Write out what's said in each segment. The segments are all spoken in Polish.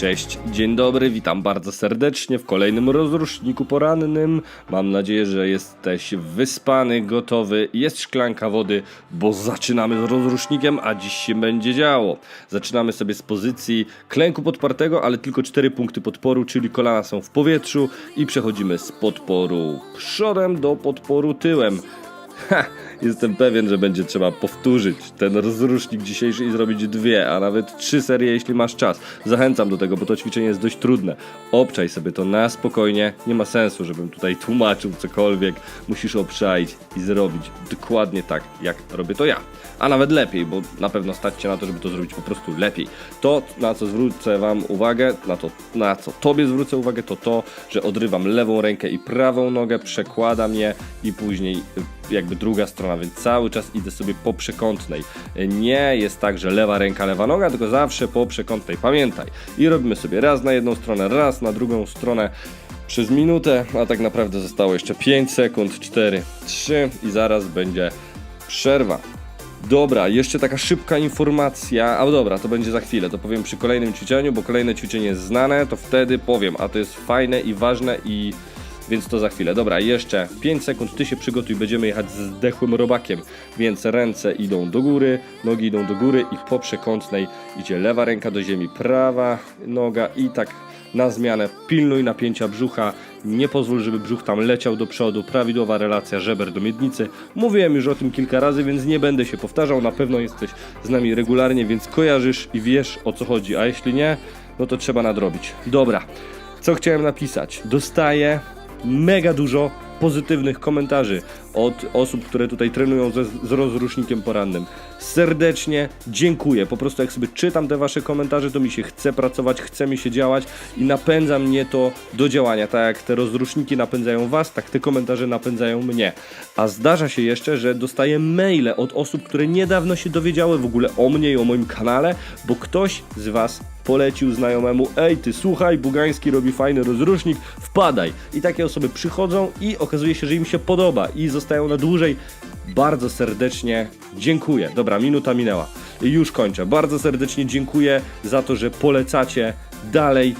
Cześć, dzień dobry, witam bardzo serdecznie w kolejnym rozruszniku porannym. Mam nadzieję, że jesteś wyspany, gotowy, jest szklanka wody, bo zaczynamy z rozrusznikiem, a dziś się będzie działo. Zaczynamy sobie z pozycji klęku podpartego, ale tylko 4 punkty podporu, czyli kolana są w powietrzu i przechodzimy z podporu przodem do podporu tyłem. Ha, jestem pewien, że będzie trzeba powtórzyć ten rozrusznik dzisiejszy i zrobić dwie, a nawet trzy serie, jeśli masz czas. Zachęcam do tego, bo to ćwiczenie jest dość trudne. Obczaj sobie to na spokojnie. Nie ma sensu, żebym tutaj tłumaczył cokolwiek. Musisz obczaić i zrobić dokładnie tak, jak robię to ja. A nawet lepiej, bo na pewno stać cię na to, żeby to zrobić po prostu lepiej. To, na co zwrócę wam uwagę, na to, na co tobie zwrócę uwagę, to to, że odrywam lewą rękę i prawą nogę, przekładam je i później y, jakby druga strona, więc cały czas idę sobie po przekątnej. Nie jest tak, że lewa ręka, lewa noga, tylko zawsze po przekątnej. Pamiętaj. I robimy sobie raz na jedną stronę, raz na drugą stronę przez minutę, a tak naprawdę zostało jeszcze 5 sekund, 4, 3 i zaraz będzie przerwa. Dobra, jeszcze taka szybka informacja. A dobra, to będzie za chwilę. To powiem przy kolejnym ćwiczeniu, bo kolejne ćwiczenie jest znane, to wtedy powiem, a to jest fajne i ważne i więc to za chwilę. Dobra, jeszcze 5 sekund, ty się przygotuj, będziemy jechać z zdechłym robakiem, więc ręce idą do góry, nogi idą do góry i po przekątnej idzie lewa ręka do ziemi, prawa noga i tak na zmianę pilnuj napięcia brzucha, nie pozwól, żeby brzuch tam leciał do przodu, prawidłowa relacja żeber do miednicy. Mówiłem już o tym kilka razy, więc nie będę się powtarzał, na pewno jesteś z nami regularnie, więc kojarzysz i wiesz o co chodzi, a jeśli nie, no to trzeba nadrobić. Dobra, co chciałem napisać? Dostaję mega dużo pozytywnych komentarzy od osób, które tutaj trenują ze, z rozrusznikiem porannym. Serdecznie dziękuję. Po prostu jak sobie czytam te wasze komentarze, to mi się chce pracować, chce mi się działać i napędza mnie to do działania. Tak jak te rozruszniki napędzają was, tak te komentarze napędzają mnie. A zdarza się jeszcze, że dostaję maile od osób, które niedawno się dowiedziały w ogóle o mnie i o moim kanale, bo ktoś z was polecił znajomemu, ej ty słuchaj, Bugański robi fajny rozrusznik, wpadaj. I takie osoby przychodzą i okazuje się, że im się podoba i zostają na dłużej. Bardzo serdecznie dziękuję. Dobra, minuta minęła. I już kończę. Bardzo serdecznie dziękuję za to, że polecacie dalej.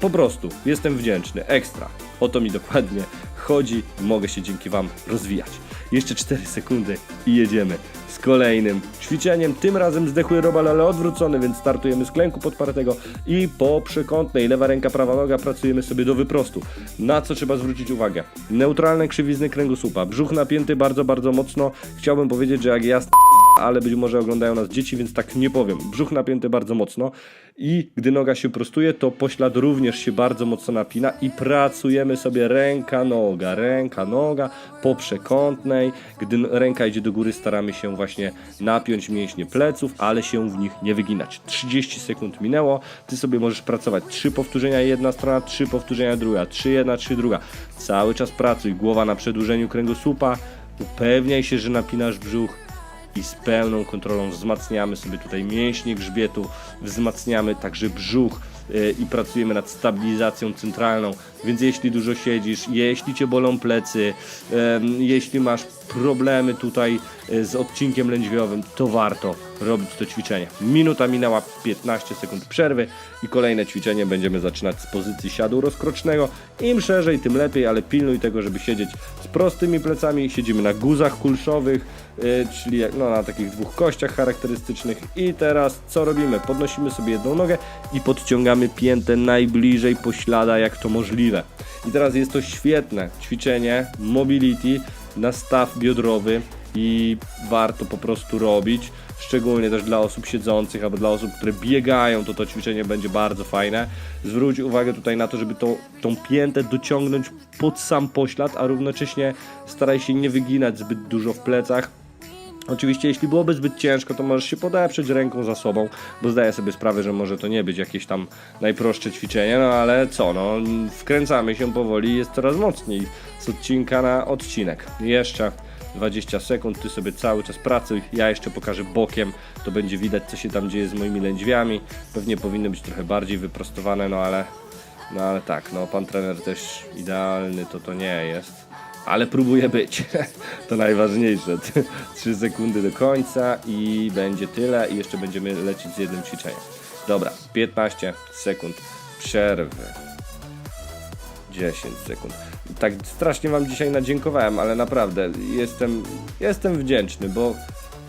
Po prostu jestem wdzięczny. Ekstra. O to mi dokładnie chodzi. Mogę się dzięki Wam rozwijać. Jeszcze 4 sekundy i jedziemy kolejnym ćwiczeniem. Tym razem zdechły robal, ale odwrócony, więc startujemy z klęku podpartego i po przekątnej lewa ręka, prawa noga pracujemy sobie do wyprostu. Na co trzeba zwrócić uwagę? Neutralne krzywizny kręgosłupa. Brzuch napięty bardzo, bardzo mocno. Chciałbym powiedzieć, że jak ja ale być może oglądają nas dzieci, więc tak nie powiem. Brzuch napięty bardzo mocno i gdy noga się prostuje, to poślad również się bardzo mocno napina i pracujemy sobie ręka, noga, ręka, noga po przekątnej. Gdy ręka idzie do góry, staramy się właśnie napiąć mięśnie pleców, ale się w nich nie wyginać. 30 sekund minęło, ty sobie możesz pracować 3 powtórzenia jedna strona, 3 powtórzenia druga, 3 jedna, 3 druga. Cały czas pracuj, głowa na przedłużeniu kręgosłupa, upewniaj się, że napinasz brzuch, i z pełną kontrolą wzmacniamy sobie tutaj mięśnie grzbietu, wzmacniamy także brzuch i pracujemy nad stabilizacją centralną. Więc jeśli dużo siedzisz, jeśli cię bolą plecy, jeśli masz problemy tutaj y, z odcinkiem lędźwiowym, to warto robić to ćwiczenie. Minuta minęła 15 sekund przerwy i kolejne ćwiczenie będziemy zaczynać z pozycji siadu rozkrocznego. Im szerzej, tym lepiej, ale pilnuj tego, żeby siedzieć z prostymi plecami. Siedzimy na guzach kulszowych, y, czyli no, na takich dwóch kościach charakterystycznych. I teraz co robimy? Podnosimy sobie jedną nogę i podciągamy piętę najbliżej poślada, jak to możliwe. I teraz jest to świetne ćwiczenie mobility na staw biodrowy i warto po prostu robić, szczególnie też dla osób siedzących albo dla osób, które biegają, to to ćwiczenie będzie bardzo fajne. Zwróć uwagę tutaj na to, żeby tą, tą piętę dociągnąć pod sam poślad, a równocześnie staraj się nie wyginać zbyt dużo w plecach, Oczywiście, jeśli byłoby zbyt ciężko, to możesz się podeprzeć ręką za sobą, bo zdaję sobie sprawę, że może to nie być jakieś tam najprostsze ćwiczenie, no ale co, no wkręcamy się powoli, jest coraz mocniej z odcinka na odcinek. Jeszcze 20 sekund, ty sobie cały czas pracuj, ja jeszcze pokażę bokiem, to będzie widać co się tam dzieje z moimi lędźwiami, pewnie powinny być trochę bardziej wyprostowane, no ale, no ale tak, no pan trener też idealny to to nie jest ale próbuję być. To najważniejsze. 3 sekundy do końca i będzie tyle i jeszcze będziemy lecieć z jednym ćwiczeniem. Dobra, 15 sekund przerwy. 10 sekund. Tak strasznie wam dzisiaj nadziękowałem, ale naprawdę jestem, jestem wdzięczny, bo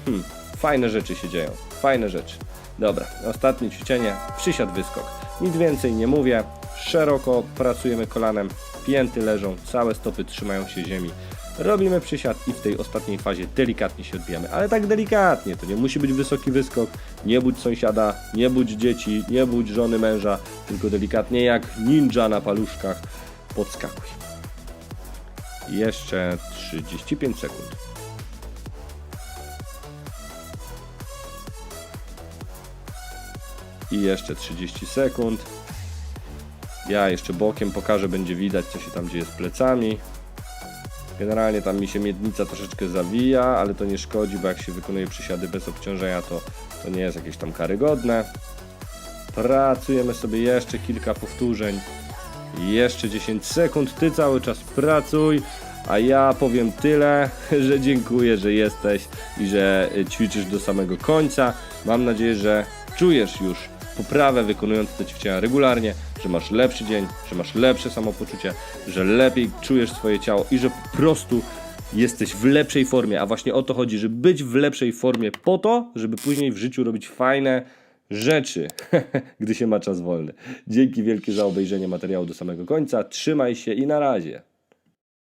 hmm, fajne rzeczy się dzieją. Fajne rzeczy. Dobra, ostatnie ćwiczenie, przysiad wyskok. Nic więcej nie mówię. Szeroko pracujemy kolanem, pięty leżą, całe stopy trzymają się ziemi. Robimy przysiad i w tej ostatniej fazie delikatnie się odbijamy, ale tak delikatnie, to nie musi być wysoki wyskok, nie budź sąsiada, nie budź dzieci, nie budź żony męża, tylko delikatnie jak ninja na paluszkach podskakuj. Jeszcze 35 sekund. I jeszcze 30 sekund. Ja jeszcze bokiem pokażę, będzie widać co się tam dzieje z plecami. Generalnie tam mi się miednica troszeczkę zawija, ale to nie szkodzi, bo jak się wykonuje przysiady bez obciążenia, to, to nie jest jakieś tam karygodne. Pracujemy sobie jeszcze kilka powtórzeń. Jeszcze 10 sekund, ty cały czas pracuj, a ja powiem tyle, że dziękuję, że jesteś i że ćwiczysz do samego końca. Mam nadzieję, że czujesz już poprawę wykonując te ćwiczenia regularnie, że masz lepszy dzień, że masz lepsze samopoczucie, że lepiej czujesz swoje ciało i że po prostu jesteś w lepszej formie, a właśnie o to chodzi, żeby być w lepszej formie po to, żeby później w życiu robić fajne rzeczy, gdy się ma czas wolny. Dzięki wielkie za obejrzenie materiału do samego końca. Trzymaj się i na razie.